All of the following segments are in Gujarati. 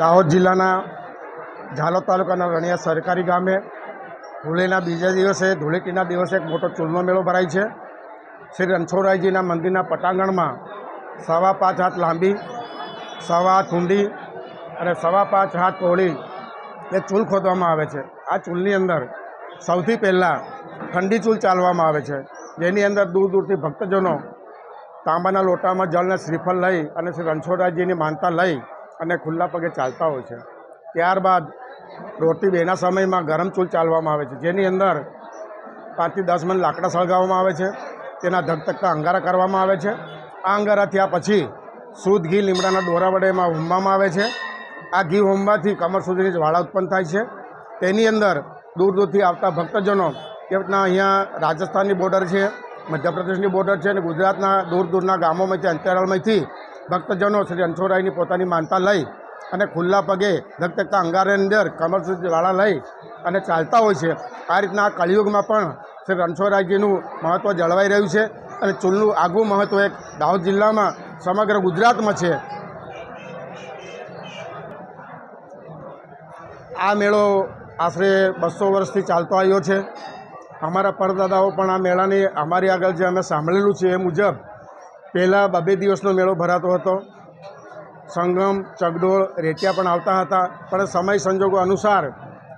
દાહોદ જિલ્લાના ઝાલોદ તાલુકાના રણિયા સરકારી ગામે હોળીના બીજા દિવસે, ધૂળેટીના દિવસે એક મોટો ચૂલનો મેળો ભરાય છે. શ્રી રણછોડરાયજીના મંદિરના પટાંગણમાં સવા પાંચ હાથ લાંબી, સવા હાથ ઊંડી અને સવા પાંચ હાથ પહોળી એ ચૂલ ખોદવામાં આવે છે. આ ચૂલની અંદર સૌથી પહેલાં ઠંડી ચૂલ ચાલવામાં આવે છે. જેની અંદર દૂર દૂરથી ભક્તજનો તાંબાના લોટામાં જળને શ્રીફળ લઈ અને શ્રી રણછોડરાયજીની માનતા લઈ અને ખુલ્લા પગે ચાલતા હોય છે. ત્યારબાદ રોટી બેના સમયમાં ગરમ ચૂલ ચાલવામાં આવે છે. જેની અંદર પાંચથી દસ મણ લાકડા સળગાવવામાં આવે છે. તેના ધગધગતા અંગારા કરવામાં આવે છે. આ અંગારા થયા પછી શુદ્ધ ઘી લીમડાના દોરા વડે એમાં હોમવામાં આવે છે. આ ઘી હોમવાથી કમર સુધીની જ્વાળા ઉત્પન્ન થાય છે. તેની અંદર દૂર દૂરથી આવતા ભક્તજનો કે રીતના અહીંયા રાજસ્થાનની બોર્ડર છે, મધ્યપ્રદેશની બોર્ડર છે અને ગુજરાતના દૂર દૂરના ગામોમાંથી, અંતરાળમાંથી ભક્તજનો શ્રી રણછોડરાયની પોતાની માનતા લઈ અને ખુલ્લા પગે ધગધગતા અંગારની અંદર કમર સુધી વાળા લઈ અને ચાલતા હોય છે. આ રીતના કળિયુગમાં પણ શ્રી રણછોડરાયજીનું મહત્ત્વ જળવાઈ રહ્યું છે અને ચૂલનું આગવું મહત્ત્વ એક દાહોદ જિલ્લામાં સમગ્ર ગુજરાતમાં છે. આ મેળો આશરે બસો વર્ષથી ચાલતો આવ્યો છે. અમારા પરદાદાઓ પણ આ મેળાની અમારી આગળ જે અમે સાંભળેલું છે એ મુજબ પહેલાં બબે દિવસનો મેળો ભરાતો હતો. સંગમ, ચગડોળ, રેટિયા પણ આવતા હતા, પણ સમય સંજોગો અનુસાર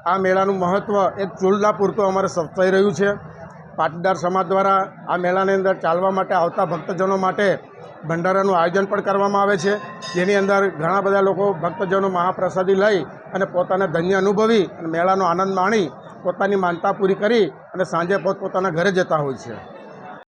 આ મેળાનું મહત્ત્વ એક ચૂલના પૂરતું અમારે સચવાઈ રહ્યું છે. પાટીદાર સમાજ દ્વારા આ મેળાની અંદર ચાલવા માટે આવતા ભક્તજનો માટે ભંડારાનું આયોજન પણ કરવામાં આવે છે. જેની અંદર ઘણા બધા લોકો ભક્તજનો મહાપ્રસાદી લઈ અને પોતાને ધન્ય અનુભવી અને મેળાનો આનંદ માણી પોતાની માનતા પૂરી કરી અને સાંજે પોતપોતાના ઘરે જતા હોય છે.